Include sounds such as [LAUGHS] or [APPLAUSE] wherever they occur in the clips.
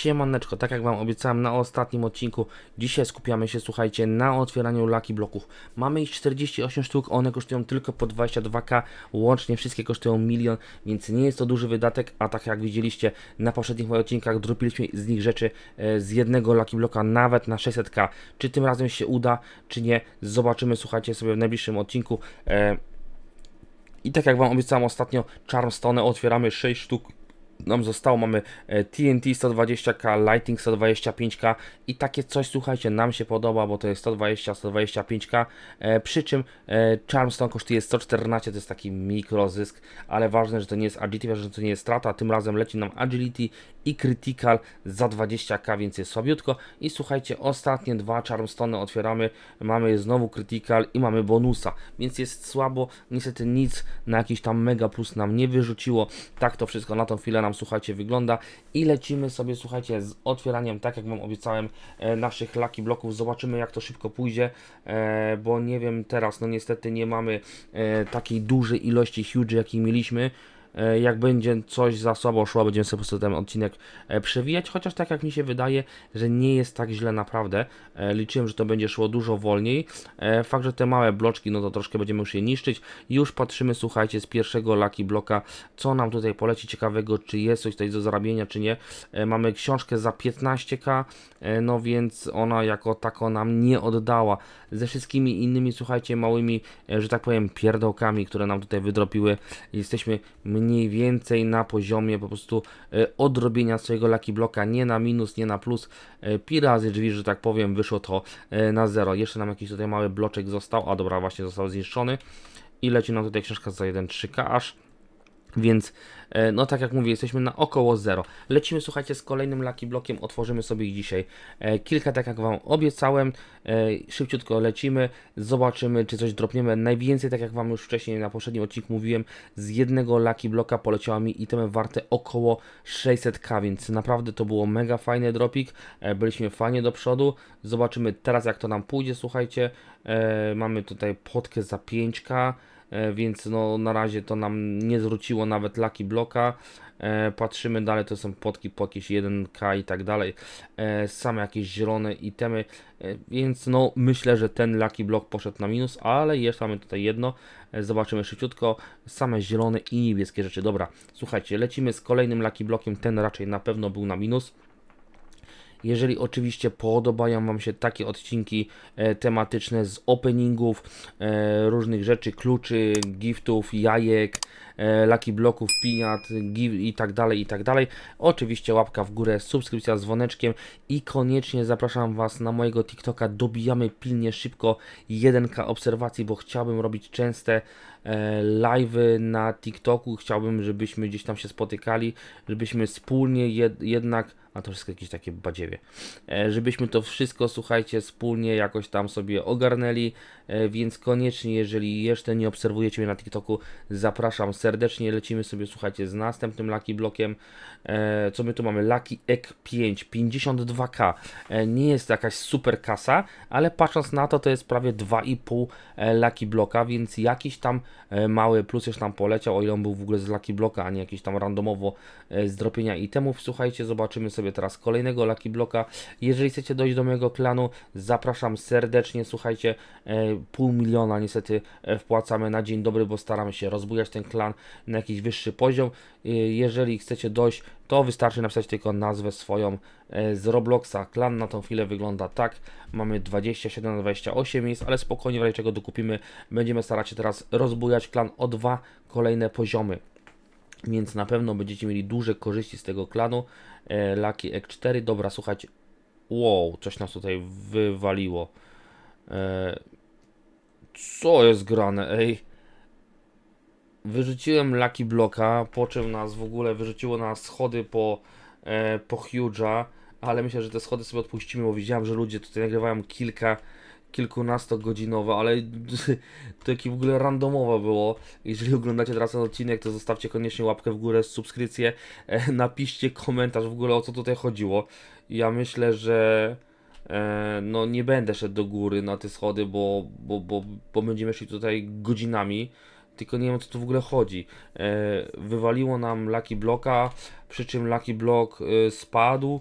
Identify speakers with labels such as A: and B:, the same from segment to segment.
A: Siemaneczko, tak jak Wam obiecałem na ostatnim odcinku, dzisiaj skupiamy się, słuchajcie, na otwieraniu Lucky Bloków. Mamy ich 48 sztuk, one kosztują tylko po 22k, łącznie wszystkie kosztują milion, więc nie jest to duży wydatek, a tak jak widzieliście na poprzednich moich odcinkach, dropiliśmy z nich rzeczy e, z jednego Lucky Bloka nawet na 600k. Czy tym razem się uda, czy nie, zobaczymy, słuchajcie, sobie w najbliższym odcinku. E, I tak jak Wam obiecałem ostatnio, Charmstone otwieramy 6 sztuk nam zostało, mamy e, TNT 120k, Lighting 125k i takie coś, słuchajcie, nam się podoba, bo to jest 120, 125k, e, przy czym e, Charmstone kosztuje 114, to jest taki mikrozysk, ale ważne, że to nie jest agility, że to nie jest strata, tym razem leci nam agility i critical za 20k, więc jest słabiutko. I słuchajcie, ostatnie dwa Charmstone otwieramy, mamy znowu critical i mamy bonusa, więc jest słabo, niestety nic na jakiś tam mega plus nam nie wyrzuciło, tak to wszystko na tą chwilę nam, słuchajcie, wygląda. I lecimy sobie, słuchajcie, z otwieraniem, tak jak Wam obiecałem, e, naszych Lucky Bloków, zobaczymy jak to szybko pójdzie, e, bo nie wiem teraz, no niestety nie mamy e, takiej dużej ilości huge, jakiej mieliśmy, jak będzie coś za słabo szło, będziemy sobie po prostu ten odcinek e, przewijać, chociaż tak jak mi się wydaje, że nie jest tak źle naprawdę. E, Liczyłem, że to będzie szło dużo wolniej. E, Fakt, że te małe bloczki, no to troszkę będziemy już je niszczyć. Już patrzymy, słuchajcie, z pierwszego Lucky Bloka, co nam tutaj poleci ciekawego, czy jest coś tutaj do zarabienia, czy nie. E, Mamy książkę za 15k, e, no więc ona jako tako nam nie oddała. Ze wszystkimi innymi, słuchajcie, małymi, e, że tak powiem, pierdołkami, które nam tutaj wydropiły, jesteśmy mniej więcej na poziomie po prostu e, odrobienia swojego Lucky Bloka, nie na minus, nie na plus. E, pi razy drzwi, że tak powiem, wyszło to e, na zero. Jeszcze nam jakiś tutaj mały bloczek został, a dobra, właśnie został zniszczony. I leci nam tutaj książka za 1.3k aż. Więc, e, no tak jak mówię, jesteśmy na około 0. Lecimy, słuchajcie, z kolejnym Lucky Blokiem, otworzymy sobie ich dzisiaj e, kilka, tak jak Wam obiecałem. E, Szybciutko lecimy, zobaczymy, czy coś dropniemy. Najwięcej, tak jak Wam już wcześniej na poprzednim odcinku mówiłem, z jednego Lucky Bloka poleciała mi itemy warte około 600k, więc naprawdę to było mega fajny dropik. Byliśmy fajnie do przodu. Zobaczymy teraz, jak to nam pójdzie, słuchajcie. Mamy tutaj potkę za 5k e, więc no na razie to nam nie zwróciło nawet Lucky Bloka. E, patrzymy dalej, to są potki po jakieś 1k i tak dalej. E, same jakieś zielone itemy, e, więc no myślę, że ten Lucky Block poszedł na minus, ale jeszcze mamy tutaj jedno. E, zobaczymy szybciutko. Same zielone i niebieskie rzeczy. Dobra, słuchajcie, lecimy z kolejnym Lucky Blockiem. Ten raczej na pewno był na minus. Jeżeli oczywiście podobają Wam się takie odcinki e, tematyczne z openingów, e, różnych rzeczy, kluczy, giftów, jajek, e, lucky bloków, gif i tak dalej, i tak dalej. Oczywiście łapka w górę, subskrypcja z dzwoneczkiem i koniecznie zapraszam Was na mojego TikToka. Dobijamy pilnie szybko 1k obserwacji, bo chciałbym robić częste live'y na TikToku. Chciałbym, żebyśmy gdzieś tam się spotykali, żebyśmy wspólnie jed, jednak a to wszystko jakieś takie badziewie. E, żebyśmy to wszystko, słuchajcie, wspólnie jakoś tam sobie ogarnęli, e, więc koniecznie, jeżeli jeszcze nie obserwujecie mnie na TikToku, zapraszam serdecznie, lecimy sobie, słuchajcie, z następnym Lucky Blokiem, e, co my tu mamy, Lucky Egg 5, 52k, e, nie jest to jakaś super kasa, ale patrząc na to, to jest prawie 2,5 e, Lucky Bloka, więc jakiś tam mały plus już tam poleciał, o ile on był w ogóle z Lucky Bloka, a nie jakiś tam randomowo z dropienia itemów, słuchajcie, zobaczymy sobie teraz kolejnego Lucky Bloka. Jeżeli chcecie dojść do mojego klanu, zapraszam serdecznie. Słuchajcie, e, pół miliona niestety e, wpłacamy na dzień dobry, bo staramy się rozbujać ten klan na jakiś wyższy poziom. E, jeżeli chcecie dojść, to wystarczy napisać tylko nazwę swoją z Robloxa. Klan na tą chwilę wygląda tak. Mamy 27 na 28 miejsc, ale spokojnie w razie czego dokupimy. Będziemy starać się teraz rozbujać klan o dwa kolejne poziomy więc na pewno będziecie mieli duże korzyści z tego klanu. E, Lucky Egg 4, dobra, słuchajcie. Wow, coś nas tutaj wywaliło. E, co jest grane, ej? Wyrzuciłem Lucky Bloka, po czym nas w ogóle wyrzuciło na schody po, e, po Huge'a, ale myślę, że te schody sobie odpuścimy, bo widziałem, że ludzie tutaj nagrywają kilka kilkunastogodzinowe, ale [LAUGHS] to jakie w ogóle randomowe było. Jeżeli oglądacie teraz ten odcinek, to zostawcie koniecznie łapkę w górę, subskrypcję, e, napiszcie komentarz w ogóle o co tutaj chodziło. Ja myślę, że e, no nie będę szedł do góry na te schody, bo, bo, bo, bo będziemy szli tutaj godzinami. Tylko nie wiem o co tu w ogóle chodzi. E, wywaliło nam Lucky Blocka, przy czym Lucky Block e, spadł.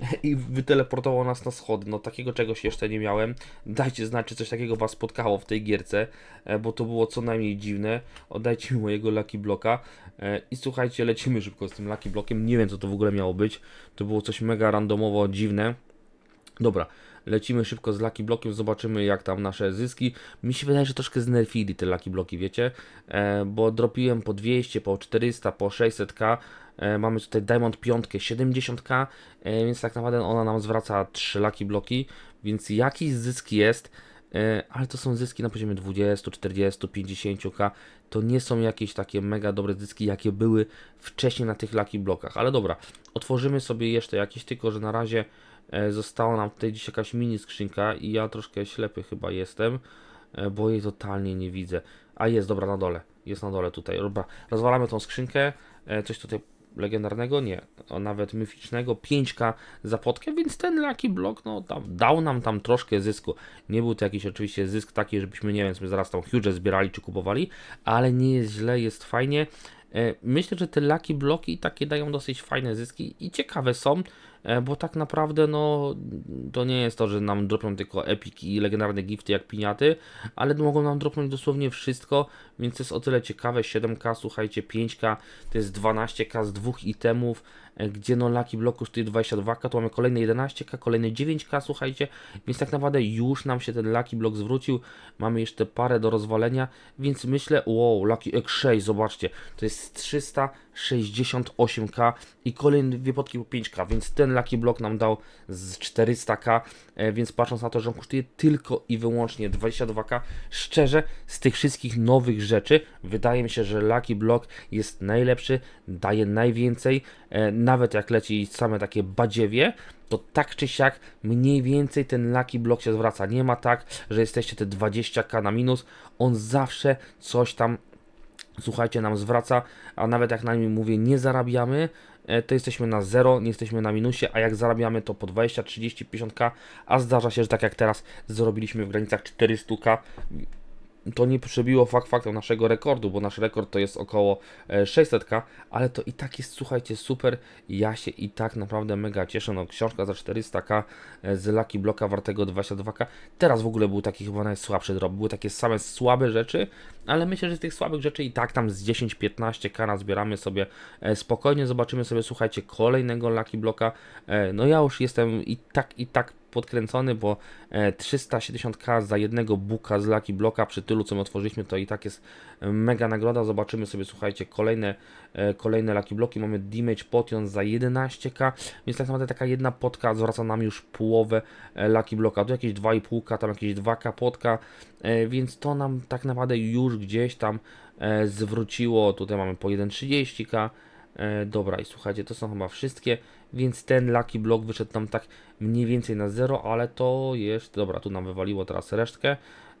A: [LAUGHS] i wyteleportował nas na schody. No takiego czegoś jeszcze nie miałem. Dajcie znać, czy coś takiego Was spotkało w tej gierce, e, bo to było co najmniej dziwne. Oddajcie mi mojego Lucky Bloka e, i słuchajcie, lecimy szybko z tym Lucky Blokiem. Nie wiem, co to w ogóle miało być. To było coś mega randomowo dziwne. Dobra, lecimy szybko z Lucky Blokiem, zobaczymy jak tam nasze zyski. Mi się wydaje, że troszkę znerfili te Lucky Bloki, wiecie? E, bo dropiłem po 200, po 400, po 600k. E, mamy tutaj Diamond 5, 70k, e, więc tak naprawdę ona nam zwraca 3 Lucky Bloki, więc jakiś zysk jest. E, ale to są zyski na poziomie 20, 40, 50k. To nie są jakieś takie mega dobre zyski, jakie były wcześniej na tych Lucky Blokach. Ale dobra, otworzymy sobie jeszcze jakieś, tylko że na razie została nam tutaj dziś jakaś mini skrzynka i ja troszkę ślepy chyba jestem, e, bo jej totalnie nie widzę. A jest, dobra, na dole. Jest na dole tutaj. Dobra, rozwalamy tą skrzynkę. E, coś tutaj legendarnego? Nie. O, nawet myficznego. 5k za potkę, więc ten Lucky Block no, dał, dał nam tam troszkę zysku. Nie był to jakiś oczywiście zysk taki, żebyśmy, nie wiem, sobie zaraz tam huge zbierali czy kupowali, ale nie jest źle, jest fajnie. E, Myślę, że te Lucky Bloki takie dają dosyć fajne zyski i ciekawe są, e, bo tak naprawdę no to nie jest to, że nam dropią tylko epiki i legendarne gifty jak piniaty, ale mogą nam dropnąć dosłownie wszystko, więc to jest o tyle ciekawe. 7k, słuchajcie, 5k to jest 12k z dwóch itemów, e, gdzie no Lucky Block kosztuje 22k, to mamy kolejne 11k, kolejne 9k, słuchajcie, więc tak naprawdę już nam się ten Lucky Block zwrócił, mamy jeszcze parę do rozwalenia, więc myślę, wow, Lucky X6, zobaczcie, to jest 368k i kolejne dwie potki po 5k, więc ten Lucky Block nam dał z 400k, e, więc patrząc na to, że on kosztuje tylko i wyłącznie 22k, szczerze, z tych wszystkich nowych rzeczy, wydaje mi się, że Lucky Block jest najlepszy, daje najwięcej, e, nawet jak leci same takie badziewie, to tak czy siak mniej więcej ten Lucky Block się zwraca. Nie ma tak, że jesteście te 20k na minus, on zawsze coś tam słuchajcie, nam zwraca, a nawet jak na nim mówię, nie zarabiamy, to jesteśmy na zero, nie jesteśmy na minusie, a jak zarabiamy to po 20, 30, 50k, a zdarza się, że tak jak teraz zrobiliśmy w granicach 400k, to nie przebiło fakt faktem naszego rekordu, bo nasz rekord to jest około e, 600k, ale to i tak jest, słuchajcie, super. Ja się i tak naprawdę mega cieszę. No, książka za 400k e, z Lucky Blocka wartego 22k. Teraz w ogóle był taki chyba najsłabszy drop. Były takie same słabe rzeczy, ale myślę, że z tych słabych rzeczy i tak tam z 10-15k nazbieramy sobie e, spokojnie. Zobaczymy sobie, słuchajcie, kolejnego Lucky Blocka. E, no ja już jestem i tak, i tak podkręcony, bo e, 370k za jednego buka z Lucky Blocka przy tylu, co my otworzyliśmy, to i tak jest e, mega nagroda. Zobaczymy sobie, słuchajcie, kolejne, e, kolejne Lucky Blocki. Mamy Damage Potion za 11k, więc tak naprawdę taka jedna potka zwraca nam już połowę e, Lucky Blocka. Tu jakieś 2,5k, tam jakieś 2k potka, e, więc to nam tak naprawdę już gdzieś tam e, zwróciło. Tutaj mamy po 1,30k. E, dobra, i słuchajcie, to są chyba wszystkie, więc ten Lucky Block wyszedł nam tak mniej więcej na zero, ale to jest, dobra, tu nam wywaliło teraz resztkę,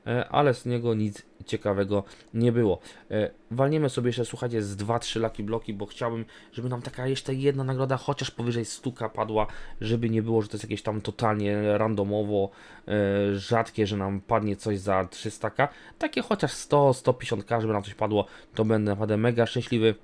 A: e, ale z niego nic ciekawego nie było. E, walniemy sobie jeszcze, słuchajcie, z 2-3 Lucky Bloki, bo chciałbym, żeby nam taka jeszcze jedna nagroda, chociaż powyżej 100k padła, żeby nie było, że to jest jakieś tam totalnie randomowo e, rzadkie, że nam padnie coś za 300k, takie chociaż 100-150k, żeby nam coś padło, to będę naprawdę mega szczęśliwy.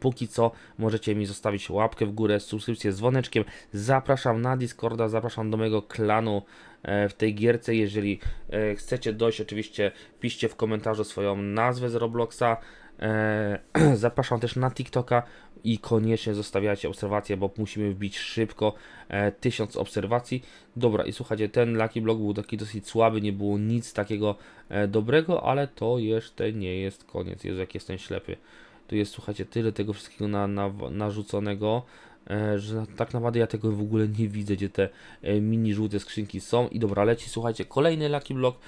A: Póki co możecie mi zostawić łapkę w górę, subskrypcję z dzwoneczkiem. Zapraszam na Discorda, zapraszam do mojego klanu e, w tej gierce. Jeżeli e, chcecie dojść, oczywiście piszcie w komentarzu swoją nazwę z Robloxa. E, [CLEARS THROAT] Zapraszam też na TikToka i koniecznie zostawiajcie obserwacje, bo musimy wbić szybko e, 1000 obserwacji. Dobra, i słuchajcie, ten Lucky Block był taki dosyć słaby, nie było nic takiego dobrego, ale to jeszcze nie jest koniec. Jezu, jak jestem ślepy. Tu jest, słuchajcie, tyle tego wszystkiego na, na, narzuconego, e, że tak naprawdę ja tego w ogóle nie widzę, gdzie te e, mini żółte skrzynki są. I dobra, leci, słuchajcie, kolejny Lucky Block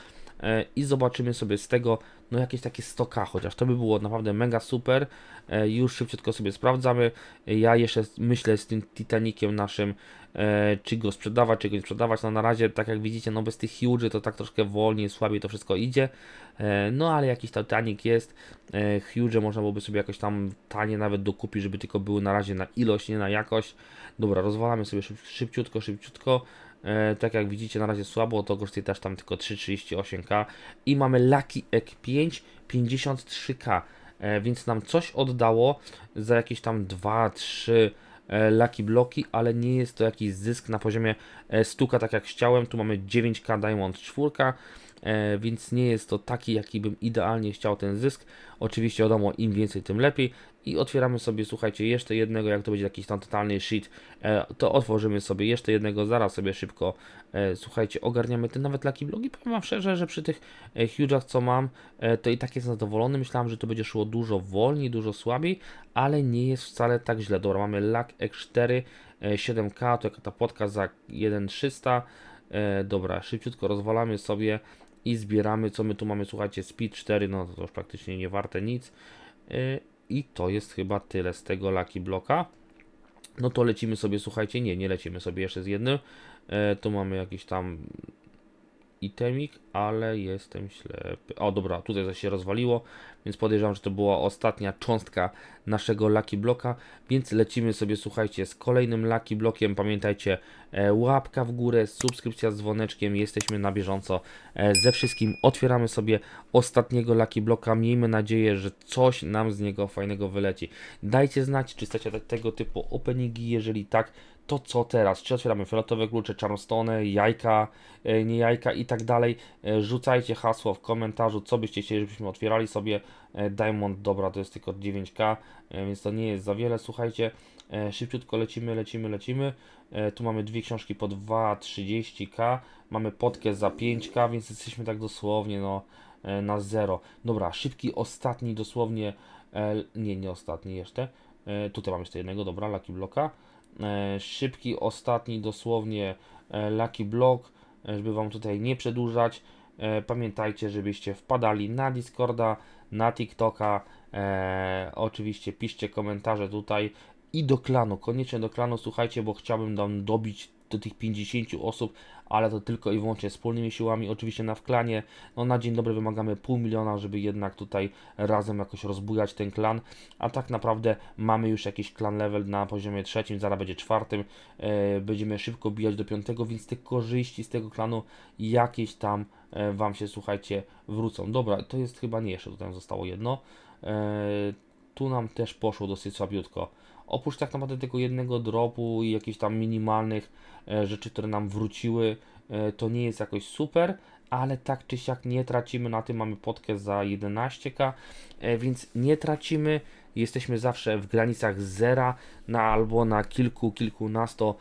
A: i zobaczymy sobie z tego, no jakieś takie 100k, chociaż to by było naprawdę mega super. E, już szybciutko sobie sprawdzamy. E, Ja jeszcze myślę z tym Titanikiem naszym, e, czy go sprzedawać, czy go nie sprzedawać. No na razie, tak jak widzicie, no bez tych huge to tak troszkę wolniej, słabiej to wszystko idzie. E, no ale jakiś Titanic jest. E, huge można byłoby sobie jakoś tam tanie nawet dokupić, żeby tylko były na razie na ilość, nie na jakość. Dobra, rozwalamy sobie szyb, szybciutko, szybciutko. E, tak jak widzicie, na razie słabo, to kosztuje też tam tylko 3,38k. I mamy Lucky Egg 5, 53k. E, więc nam coś oddało za jakieś tam 2, 3 e, Lucky Bloki, ale nie jest to jakiś zysk na poziomie stuka, tak jak chciałem. Tu mamy 9k Diamond 4, e, więc nie jest to taki, jaki bym idealnie chciał ten zysk. Oczywiście wiadomo, im więcej, tym lepiej. I otwieramy sobie, słuchajcie, jeszcze jednego, jak to będzie jakiś tam totalny shit, e, to otworzymy sobie jeszcze jednego, zaraz sobie szybko, e, słuchajcie, ogarniamy te nawet Lucky Bloki. Powiem wam szczerze, że przy tych e, huge'ach, co mam, e, to i tak jestem zadowolony. Myślałem, że to będzie szło dużo wolniej, dużo słabiej, ale nie jest wcale tak źle. Dobra, mamy Luck X4, e, 7K, to jaka ta płotka za 1300. E, dobra, szybciutko rozwalamy sobie i zbieramy, co my tu mamy, słuchajcie, Speed 4, no to już praktycznie nie warte nic. E, I to jest chyba tyle z tego Lucky Bloka. No to lecimy sobie, słuchajcie, nie, nie lecimy sobie jeszcze z jednym. E, tu mamy jakiś tam itemik, ale jestem ślepy. O, dobra, tutaj coś się rozwaliło, więc podejrzewam, że to była ostatnia cząstka naszego Lucky Bloka, więc lecimy sobie, słuchajcie, z kolejnym Lucky Blokiem. Pamiętajcie, e, łapka w górę, subskrypcja z dzwoneczkiem, jesteśmy na bieżąco e, ze wszystkim. Otwieramy sobie ostatniego Lucky Bloka, miejmy nadzieję, że coś nam z niego fajnego wyleci. Dajcie znać, czy chcecie te- tego typu openingi, jeżeli tak, to co teraz? Czy otwieramy fioletowe klucze, charmstone, jajka, e, nie jajka i tak dalej. E, Rzucajcie hasło w komentarzu, co byście chcieli, żebyśmy otwierali sobie. E, Diamond, dobra, to jest tylko 9k, e, więc to nie jest za wiele. Słuchajcie, szybciutko lecimy, lecimy, lecimy. Tu mamy dwie książki po 2,30k, mamy podkę za 5k, więc jesteśmy tak dosłownie no, na zero. Dobra, szybki, ostatni dosłownie, nie, nie ostatni jeszcze. Tutaj mamy jeszcze jednego, dobra, Lucky Bloka. E, Szybki, ostatni dosłownie e, Lucky Block, e, żeby Wam tutaj nie przedłużać. Pamiętajcie, żebyście wpadali na Discorda, na TikToka. Oczywiście piszcie komentarze tutaj i do klanu. Koniecznie do klanu, słuchajcie, bo chciałbym tam dobić do tych 50 osób, ale to tylko i wyłącznie wspólnymi siłami. Oczywiście na w klanie, no na dzień dobry wymagamy pół miliona, żeby jednak tutaj razem jakoś rozbujać ten klan, a tak naprawdę mamy już jakiś klan level na poziomie trzecim, zaraz będzie czwartym, e, będziemy szybko bijać do piątego, więc te korzyści z tego klanu jakieś tam e, Wam się, słuchajcie, wrócą. Dobra, to jest chyba nie jeszcze, tutaj zostało jedno. E, tu nam też poszło dosyć słabiutko. Oprócz tak naprawdę tego jednego dropu i jakichś tam minimalnych e, rzeczy, które nam wróciły, e, to nie jest jakoś super, ale tak czy siak nie tracimy na tym, mamy podkę za 11k, e, więc nie tracimy, jesteśmy zawsze w granicach zera na albo na kilku, kilkunasto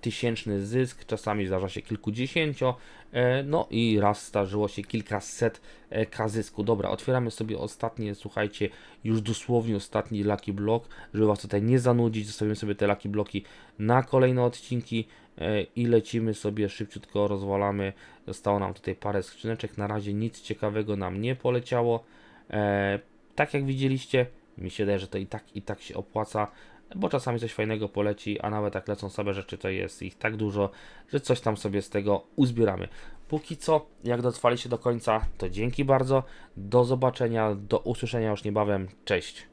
A: tysięczny zysk, czasami zdarza się kilkudziesięcio, e, no i raz zdarzyło się kilkaset e, k zysku. Dobra, otwieramy sobie ostatnie, słuchajcie, już dosłownie ostatni Lucky Block, żeby Was tutaj nie zanudzić, zostawimy sobie te Lucky Bloki na kolejne odcinki e, i lecimy sobie szybciutko, rozwalamy. Zostało nam tutaj parę skrzyneczek, na razie nic ciekawego nam nie poleciało. E, tak jak widzieliście, mi się wydaje, że to i tak i tak się opłaca, bo czasami coś fajnego poleci, a nawet jak lecą same rzeczy, to jest ich tak dużo, że coś tam sobie z tego uzbieramy. Póki co, jak dotrwaliście do końca, to dzięki bardzo. Do zobaczenia, do usłyszenia już niebawem. Cześć.